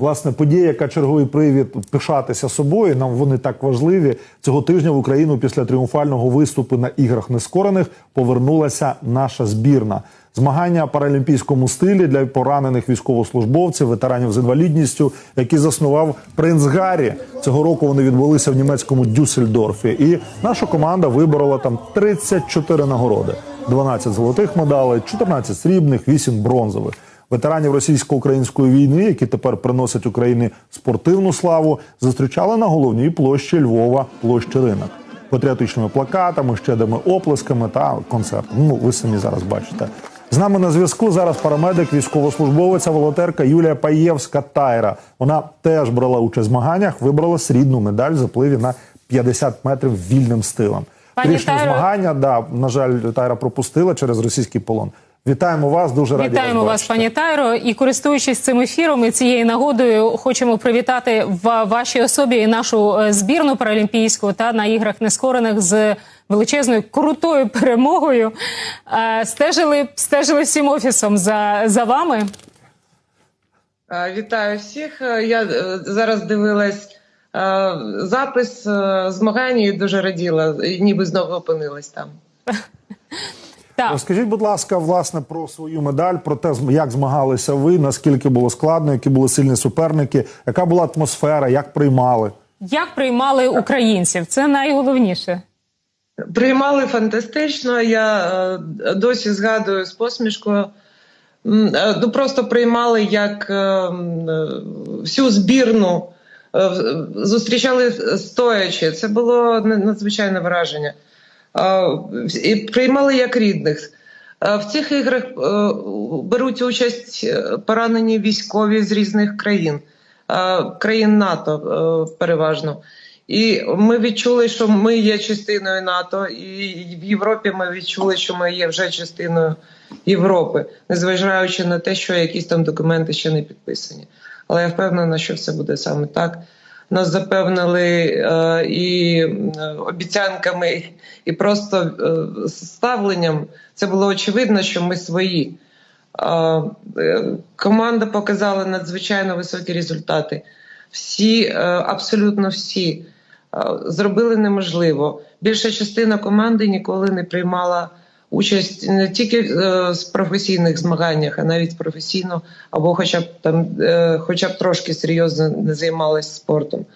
Власне, подія, яка черговий привід пишатися собою. Нам вони так важливі. Цього тижня в Україну після тріумфального виступу на іграх нескорених повернулася наша збірна. Змагання паралімпійському стилі для поранених військовослужбовців, ветеранів з інвалідністю, які заснував принц Гаррі. Цього року вони відбулися в німецькому Дюссельдорфі. І наша команда виборола там 34 нагороди: 12 золотих медалей, 14 срібних, 8 бронзових. Ветеранів російсько-української війни, які тепер приносять Україні спортивну славу, зустрічали на головній площі Львова, площі ринок, патріотичними плакатами, щедрими оплесками та концертом. Ну, ви самі зараз бачите. З нами на зв'язку зараз парамедик, військовослужбовиця, волонтерка Юлія Паєвська Тайра. Вона теж брала участь в змаганнях, вибрала срібну медаль в запливі на 50 метрів вільним стилем. Трішні змагання, да, на жаль, Тайра пропустила через російський полон. Вітаємо вас, дуже раді Вітаємо вас, вас, пані Тайро. І користуючись цим ефіром і цією нагодою, хочемо привітати в вашій особі і нашу е, збірну паралімпійську та на іграх нескорених з величезною крутою перемогою. Е, Стежили, стежили всім офісом за, за вами. Е, Вітаю всіх. Я зараз дивилась запис змагань і дуже раділа, ніби знову опинилась там. Так. Розкажіть, будь ласка, власне про свою медаль, про те, як змагалися ви, наскільки було складно, які були сильні суперники, яка була атмосфера, як приймали. Як приймали українців? Це найголовніше. Приймали фантастично. Я е, досі згадую з посмішкою. Е, Ну просто приймали як е, всю збірну, зустрічали стоячи. Це було не- надзвичайне враження. І приймали як рідних. В цих іграх е, беруть участь е, поранені військові з різних країн, країн НАТО е, переважно. І ми відчули, що ми є частиною НАТО, і в Європі ми відчули, що ми є вже частиною Європи, незважаючи на те, що якісь там документи ще не підписані. Але я впевнена, що все буде саме так. Нас запевнили е, і е, обіцянками, і просто е, ставленням. Це було очевидно, що ми свої. Команда показала надзвичайно високі результати. Всі, абсолютно всі, зробили неможливо. Більша частина команди ніколи не приймала участь не тільки е, з професійних змаганнях, а навіть професійно, або хоча б там, е, хоча б трошки серйозно не займалися спортом.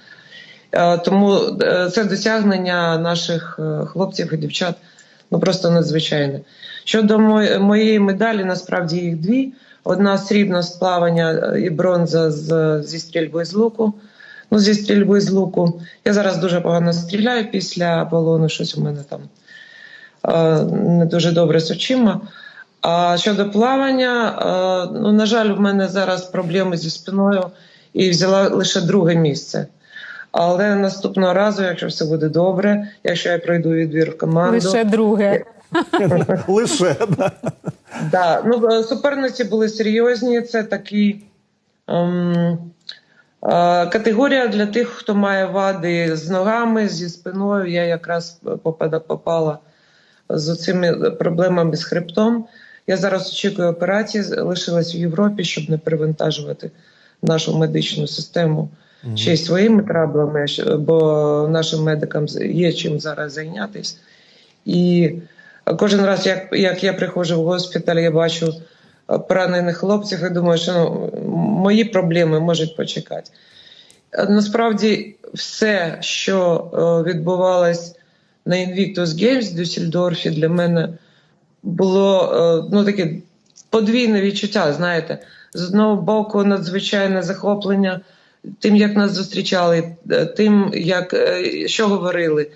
Е, Тому е, це досягнення наших е, хлопців і дівчат ну просто надзвичайне. Щодо моєї медалі, насправді їх дві: одна срібна з плавання е, і бронза з, зі стрільби з луку. Ну, зі стрільби з луку. Я зараз дуже погано стріляю після полону, щось у мене там е, не дуже добре з очима. А щодо плавання, е, ну, на жаль, в мене зараз проблеми зі спиною і взяла лише друге місце. Але наступного разу, якщо все буде добре, якщо я пройду відбір в команду, Лише друге. Лише да. Да, ну е, суперниці були серйозні. Це такий ем, е, категорія для тих, хто має вади з ногами, зі спиною. Я якраз попада, попала з цими проблемами з хребтом. Я зараз очікую операції, лишилась в Європі, щоб не перевантажувати нашу медичну систему ще й своїми траблами, бо нашим медикам є чим зараз зайнятися. І кожен раз, як, як я приходжу в госпіталь, я бачу е, поранених хлопців і думаю, що ну, мої проблеми можуть почекати. Е, Насправді, все, що е, відбувалось на Invictus Games в Дюссельдорфі, для мене було е, ну, таке подвійне відчуття. Знаєте, з одного боку, надзвичайне захоплення тим, як нас зустрічали, е, тим, як е, що говорили,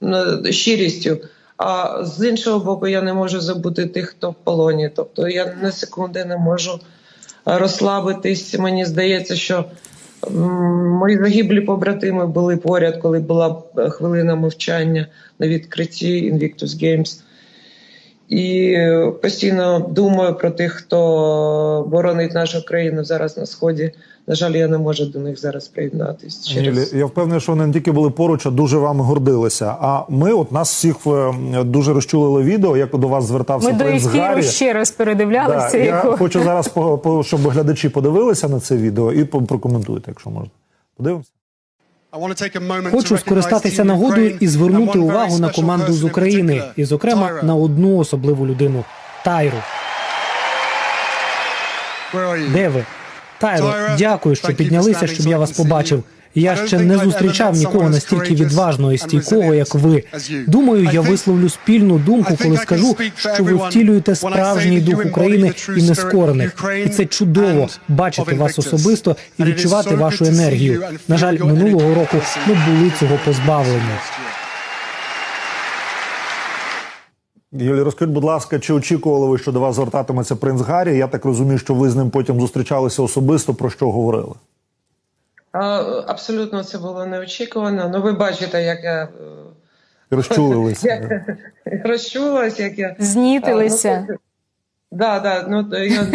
ну, щирістю. А з іншого боку, я не можу забути тих, хто в полоні. Тобто я на секунди не можу розслабитись. Мені здається, що мої загиблі побратими були поряд, коли була е, хвилина мовчання на відкритті Invictus Games. І постійно думаю про тих, хто боронить нашу країну зараз на сході. На жаль, я не можу до них зараз приєднатись. Через... Я впевнений, що вони не тільки були поруч, а дуже вами гордилися. А ми, от нас всіх е, дуже розчулило відео, як до вас звертався Ми до ефіру ще раз Да, передивлялися я хочу зараз, щоб глядачі подивилися на це відео і по- прокоментуйте, якщо можна. Подивимося. Хочу скористатися нагодою і звернути увагу на команду з України, і, зокрема, на одну особливу людину Тайру. Де ви? Тайро, дякую, що піднялися, щоб я вас побачив. Я ще не зустрічав нікого настільки відважного і стійкого, як ви. Думаю, я висловлю спільну думку, коли скажу, що ви втілюєте справжній дух України і нескорених. І це чудово бачити вас особисто і відчувати вашу енергію. На жаль, минулого року ми були цього позбавлені. Юлі, розкажіть, будь ласка, чи очікували ви, що до вас звертатиметься принц Гаррі? Я так розумію, що ви з ним потім зустрічалися особисто, про що говорили? Абсолютно це було неочікувано. Ну, ви бачите, як я е, Розчулилися. як розчулась, як я Знітилися. Да, да, ну я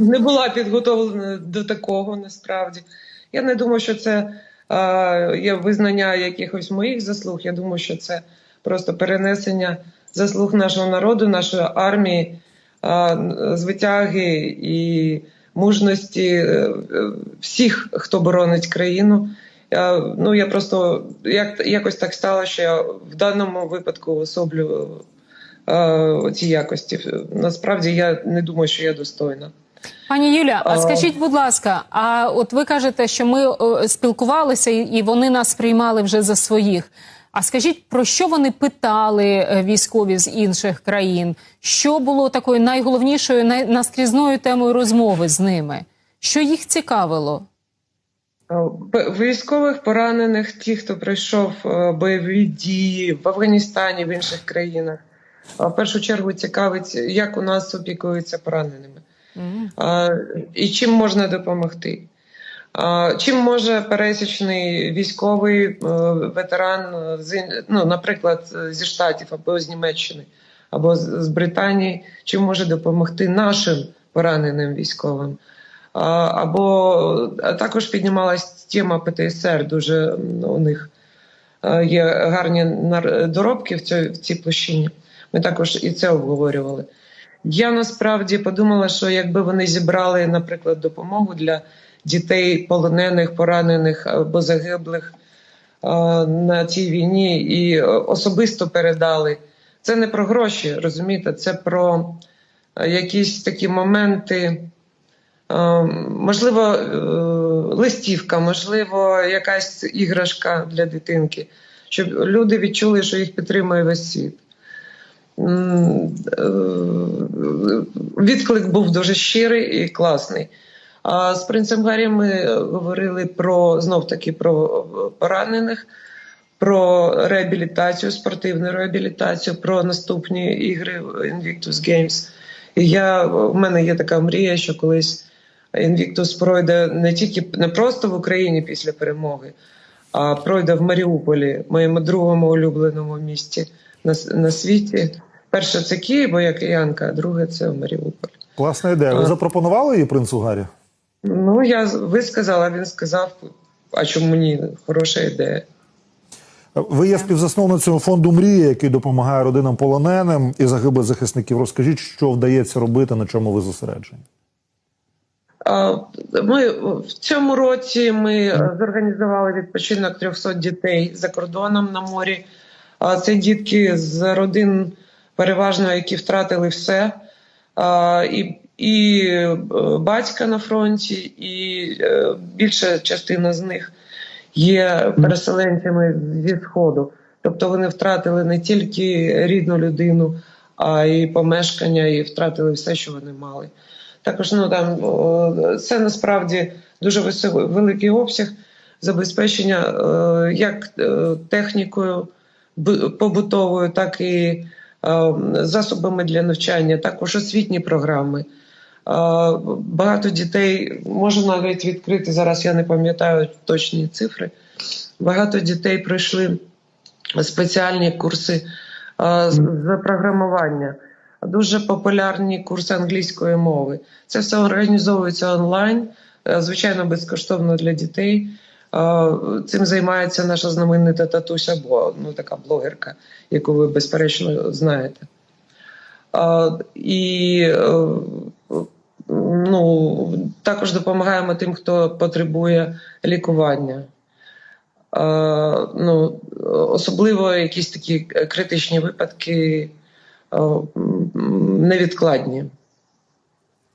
не була підготовлена до такого насправді. Я не думаю, що це е, є визнання якихось моїх заслуг. Я думаю, що це просто перенесення заслуг нашого народу, нашої армії, е, звитяги і мужності е, е, всіх, хто боронить країну. Я, ну я просто як якось так стало, що я в даному випадку особлю е, ці якості. Насправді я не думаю, що я достойна. Пані Юля, а скажіть, будь ласка, а от ви кажете, що ми е, спілкувалися і вони нас приймали вже за своїх. А скажіть, про що вони питали е, військові з інших країн? Що було такою найголовнішою, най- наскрізною темою розмови з ними? Що їх цікавило? Е, Військових поранених, ті, хто пройшов е, бойові дії в Афганістані, в інших країнах, в першу чергу цікавить, як у нас опікуються пораненими. А, і чим можна допомогти. Чим може пересічний військовий е, ветеран, е, ну, наприклад, е, зі Штатів або з Німеччини, або з, Британії, чим може допомогти нашим пораненим військовим? Або також піднімалась тема ПТСР. Дуже у них є гарні доробки в цій, в цій площині. Ми також і це обговорювали. Я насправді подумала, що якби вони зібрали, наприклад, допомогу для дітей полонених, поранених або загиблих на цій війні і е, особисто передали. Це не про гроші, розумієте, це про е, якісь такі моменти. Можливо, е, листівка, можливо, якась іграшка для дитинки, щоб люди відчули, що їх підтримує весь світ. Відклик був дуже щирий і класний. З принцем Гаррі ми говорили про знов таки про поранених, про реабілітацію, спортивну реабілітацію, про наступні ігри Invictus Games. І я, в мене є така мрія, що колись Invictus пройде не тільки не просто в Україні після перемоги, а пройде в Маріуполі, моєму другому улюбленому місті на, на світі. Перше це Київ, бо я киянка, а друге це Маріуполь. Класна ідея. Ви запропонували її принцу Гаррі? Ну, я висказала, він сказав, а чому ні? Хороша ідея. Ви є співзасновницею фонду Мрія, який допомагає родинам полоненим і загиблих захисників. Розкажіть, що вдається робити, на чому ви зосереджені? Ми в цьому році ми зорганізували відпочинок 300 дітей за кордоном на морі. Це дітки з родин, переважно, які втратили все. І, і е, батька на фронті, і е, більша частина з них є переселенцями зі сходу. Тобто вони втратили не тільки рідну людину, а й помешкання, і втратили все, що вони мали. Також ну там це насправді дуже великий обсяг забезпечення е, як технікою побутовою, так і засобами для навчання, також освітні програми. Багато дітей можу навіть відкрити зараз. Я не пам'ятаю точні цифри. Багато дітей пройшли спеціальні курси з програмування. дуже популярні курси англійської мови. Це все організовується онлайн, е, звичайно, безкоштовно для дітей. Цим займається наша знаменита татуся, Бо, ну така блогерка, яку ви безперечно знаєте. І е, ну, також допомагаємо тим, хто потребує лікування. Е, Ну, особливо якісь такі критичні випадки е, невідкладні.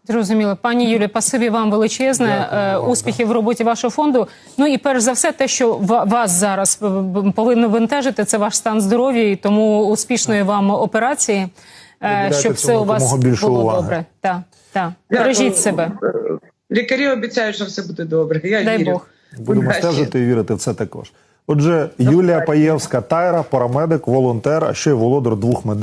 Зрозуміло, пані Юлі, пасибі вам величезне е, успіхів в роботі вашого фонду. Ну і перш за все, те, що ва- вас зараз повинно бентежити, це ваш стан здоров'я, і тому успішної вам операції, щоб все у вас було уваги. добре. Так, так. Дякую. Бережіть себе. Е, Лікарі обіцяють, що все буде добре. Я Дай вірю. Бог. Будемо стежити і вірити в це також. Отже, Юлія Паєвська, Тайра, парамедик, волонтер, а ще й володар двох медалей.